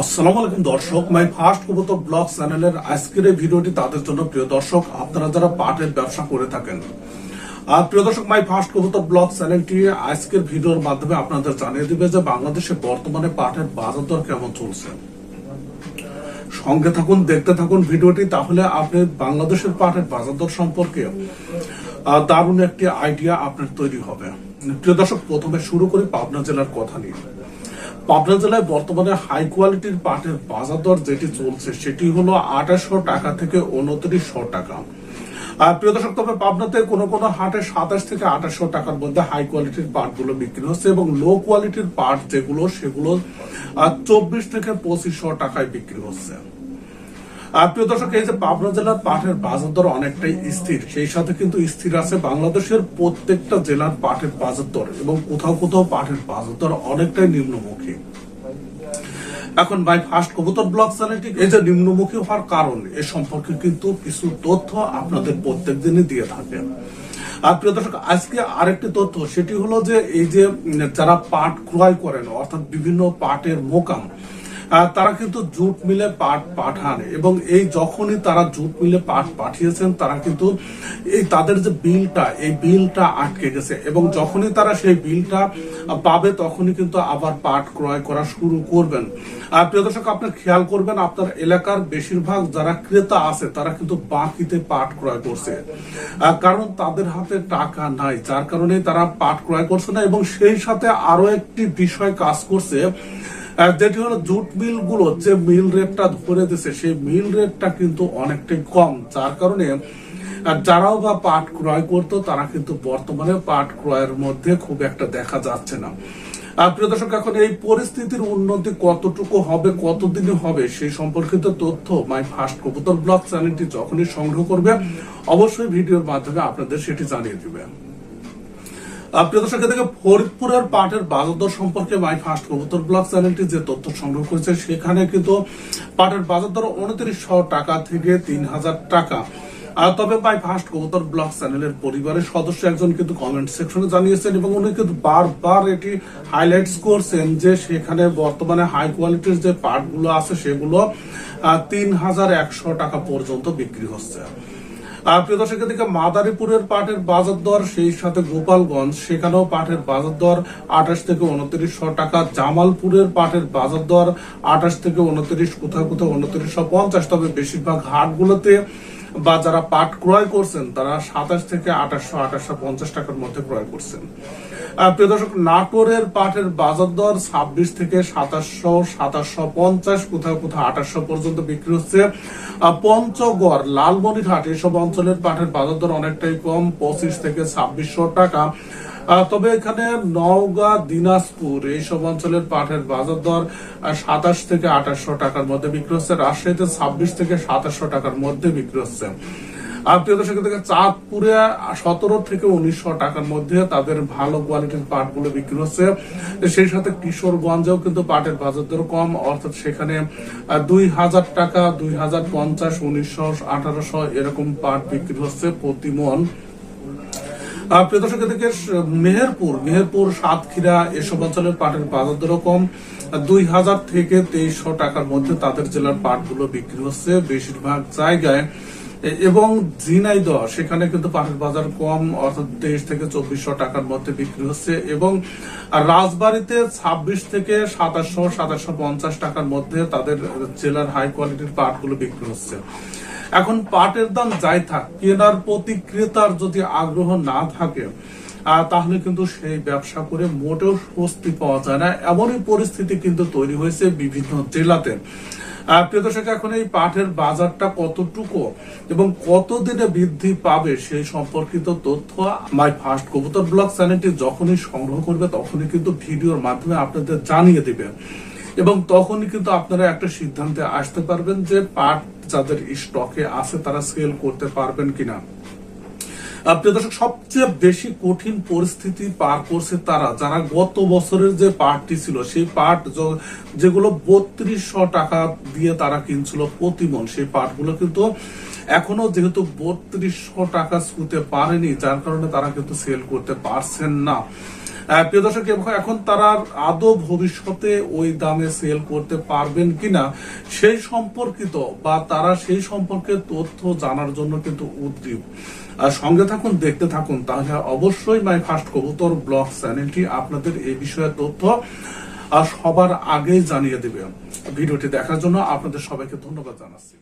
আসসালামু আলাইকুম দর্শক, মাই ফার্স্ট কবুতর ব্লগ চ্যানেলের আজকের এই ভিডিওটি তাদের জন্য প্রিয় দর্শক, আপনারা যারা পাটের ব্যবসা করে থাকেন। আর প্রিয় দর্শক, মাই ফার্স্ট কবুতর ব্লগ চ্যানেলটি আজকের ভিডিওর মাধ্যমে আপনাদের জানিয়ে দিবে যে বাংলাদেশে বর্তমানে পাটের বাজার দর কেমন চলছে। সঙ্গে থাকুন, দেখতে থাকুন ভিডিওটি, তাহলে আপনি বাংলাদেশের পাটের বাজার দর সম্পর্কে দারুণ একটি আইডিয়া আপনার তৈরি হবে। প্রিয় দর্শক, প্রথমে শুরু করি পাবনা জেলার কথা নিয়ে। পাবনা জেলায় বর্তমানে হাই কোয়ালিটির পাটের বাজার দর যেটি চলছে, সেটি হলো আঠাশশো টাকা থেকে উনত্রিশশো টাকা। প্রিয় দর্শক, তবে পাবনাতে কোনো কোনো হাটে সাতাশ থেকে আঠাশশো টাকার মধ্যে হাই কোয়ালিটির পাটগুলো বিক্রি হচ্ছে এবং লো কোয়ালিটির পাট যেগুলো, সেগুলো চব্বিশ থেকে পঁচিশশো টাকায় বিক্রি হচ্ছে। প্রিয় দর্শক, এই যে পাবনা জেলার পাটের বাজার দর অনেকটাই স্থির, সেই সাথে কিন্তু স্থির আছে বাংলাদেশের প্রত্যেকটা জেলার বাজার দর এবং কোথাও কোথাও বাজার দর অনেকটাই নিম্নমুখী। এখন ফার্স্ট কবুতর ব্লগ চ্যানেলটি এই যে নিম্নমুখী হওয়ার কারণ, এ সম্পর্কে কিন্তু কিছু তথ্য আপনাদের প্রত্যেক দিনই দিয়ে থাকে। আর প্রিয় দর্শক, আজকে আরেকটি তথ্য, সেটি হলো যে এই যে যারা পাট ক্রয় করেন, অর্থাৎ বিভিন্ন পাটের মোকাম তারা কিন্তু জুট মিলে পাট পাঠান এবং এই যখনই তারা জুট মিলে পাট পাঠিয়েছেন, তারা কিন্তু এই তাদের যে বিলটা, এই বিলটা আটকে গেছে এবং যখনই তারা সেই বিলটা পাবে তখনই কিন্তু আবার পাট ক্রয় করা শুরু করবেন। আর প্রিয় দর্শক, আপনি খেয়াল করবেন, আপনার এলাকার বেশিরভাগ যারা ক্রেতা আছে, তারা কিন্তু বাকিতে পাট ক্রয় করছে। কারণ তাদের হাতে টাকা নাই, যার কারণে তারা পাট ক্রয় করছে না এবং সেই সাথে আরও একটি বিষয় কাজ করছে। যেটি হলো জুট মিলগুলো যে মিল রেটটা ধরে দিছে সেই মিল রেটটা কিন্তু অনেকটাই কম। যার কারণে যারাও বা পাট ক্রয় করতো তারা কিন্তু বর্তমানে পাট ক্রয়ের মধ্যে খুব একটা দেখা যাচ্ছে না। প্রিয় দর্শক এখন এই পরিস্থিতির উন্নতি কতটুকু হবে কতদিনে হবে সেই সম্পর্কিত তথ্য মাই ফার্স্ট কবুতর ব্লগ চ্যানেলটি যখনই সংগ্রহ করবে অবশ্যই ভিডিওর মাধ্যমে আপনাদের সেটি জানিয়ে দিবে। আহ, প্রিয় দর্শক এদিকে ফরিদপুরের পাটের বাজার সম্পর্কে মাই ফার্স্ট কবুতর ব্লগ চ্যানেলটি যে তথ্য সংগ্রহ করেছে, সেখানে কিন্তু পাটের বাজার দর উনত্রিশশো টাকা থেকে তিন হাজার টাকা। তবে মাই ফার্স্ট কবুতর ব্লগ চ্যানেলের পরিবারের সদস্য একজন কিন্তু কমেন্ট সেকশনে জানিয়েছেন এবং উনি কিন্তু বারবার এটি হাইলাইটস করছেন যে সেখানে বর্তমানে হাই কোয়ালিটির যে পাটগুলো আছে, সেগুলো তিন হাজার একশো টাকা পর্যন্ত বিক্রি হচ্ছে। প্রিয় দর্শক, এদিকে মাদারীপুরের পাটের বাজার দর, সেই সাথে গোপালগঞ্জ, সেখানেও পাটের বাজার দর আঠাশ থেকে উনত্রিশশো টাকা। জামালপুরের পাটের বাজার দর আঠাশ থেকে উনত্রিশ, কোথাও কোথাও উনত্রিশশো পঞ্চাশ। তবে বেশিরভাগ হাটগুলোতে বা যারা পাট ক্রয় করছেন, তারা সাতাশ থেকে আঠাশশো আঠাশশো পঞ্চাশ টাকার মধ্যে ক্রয় করছেন। প্রিয় দর্শক, নাটোরের পাটের বাজার দর ছাব্বিশ থেকে সাতাশশো সাতাশশো পঞ্চাশ, কোথাও কোথাও আঠাশশো পর্যন্ত বিক্রি হচ্ছে। পঞ্চগড়, লালমনিরহাট, এসব অঞ্চলের পাটের বাজার দর অনেকটাই কম, পঁচিশ থেকে ছাব্বিশশো টাকা। তবে এখানে নওগাঁ, দিনাজপুর, এইসব অঞ্চলের পাটের বাজার দর সাতাশ থেকে আঠাশশো টাকার মধ্যে বিক্রি হচ্ছে। রাজশাহীতে ছাব্বিশ থেকে সাতাশশো টাকার মধ্যে বিক্রি হচ্ছে। প্রিয় দর্শক চাঁদপুরে সতেরো থেকে উনিশশো টাকার মধ্যে তাদের ভালো কোয়ালিটির পাটগুলো বিক্রি হচ্ছে। সেই সাথে কিশোরগঞ্জেও কিন্তু পাটের বাজার দর কম, অর্থাৎ সেখানে দুই হাজার টাকা, দুই হাজার পঞ্চাশ, উনিশশো আঠারোশো এরকম পাট বিক্রি হচ্ছে প্রিয় দর্শক মেহেরপুর মেহেরপুর, সাতক্ষীরা এসব অঞ্চলের পাটের বাজার দরও কম। দুই হাজার থেকে তেইশশো টাকার মধ্যে তাদের জেলার পাটগুলো বিক্রি হচ্ছে। বেশিরভাগ জায়গায় এবং ঝিনাইদহ, সেখানে কিন্তু পাটের বাজার কম, অর্থাৎ তেইশ থেকে চব্বিশশো টাকার মধ্যে বিক্রি হচ্ছে এবং রাজবাড়িতে ছাব্বিশ থেকে সাতাশশো সাতাশশো পঞ্চাশ টাকার মধ্যে তাদের জেলার হাই কোয়ালিটির পাটগুলো বিক্রি হচ্ছে। এখন পাটের দাম যাই থাক, কেনার প্রতি ক্রেতার যদি আগ্রহ না থাকে তাহলে কিন্তু সেই ব্যবসা করে মোটেও স্বস্তি পাওয়া যায় না। এমনই পরিস্থিতি কিন্তু তৈরি হয়েছে বিভিন্ন জেলাতে। প্রিয় দর্শক, এখন এই পাটের বাজারটা কতটুকু এবং কতদিনে বৃদ্ধি পাবে সেই সম্পর্কিত তথ্য মাই ফার্স্ট কবুতর ব্লগ চ্যানেলটি যখনই সংগ্রহ করবে, তখনই কিন্তু ভিডিওর মাধ্যমে আপনাদের জানিয়ে দিবে। এবং তখনই কিন্তু আপনারা একটা সিদ্ধান্তে আসতে পারবেন যে পাট যাদের স্টকে আছে, তারা সেল করতে পারবেন কিনা। দর্শক, সবচেয়ে বেশি কঠিন পরিস্থিতি পার করছে তারা, যারা গত বছরের যে পাটটি ছিল, সেই য- যেগুলো বত্রিশশো টাকা দিয়ে তারা কিনছিল প্রতিমন, সেই পাটগুলো কিন্তু এখনও যেহেতু বত্রিশশো টাকা ছুতে পারেনি, যার কারণে তারা কিন্তু সেল করতে পারছেন না। প্রিয় দর্শক এখন তারা আদৌ ভবিষ্যতে ওই দামে সেল করতে পারবেন কিনা, সেই সম্পর্কিত বা তারা সেই সম্পর্কে তথ্য জানার জন্য কিন্তু আর সঙ্গে থাকুন, দেখতে থাকুন। তাহলে অবশ্যই মাই ফার্স্ট কবুতর ব্লগ চ্যানেলটি আপনাদের এই বিষয়ে তথ্য সবার আগে জানিয়ে দেবে। ভিডিওটি দেখার জন্য আপনাদের সবাইকে ধন্যবাদ জানাচ্ছি।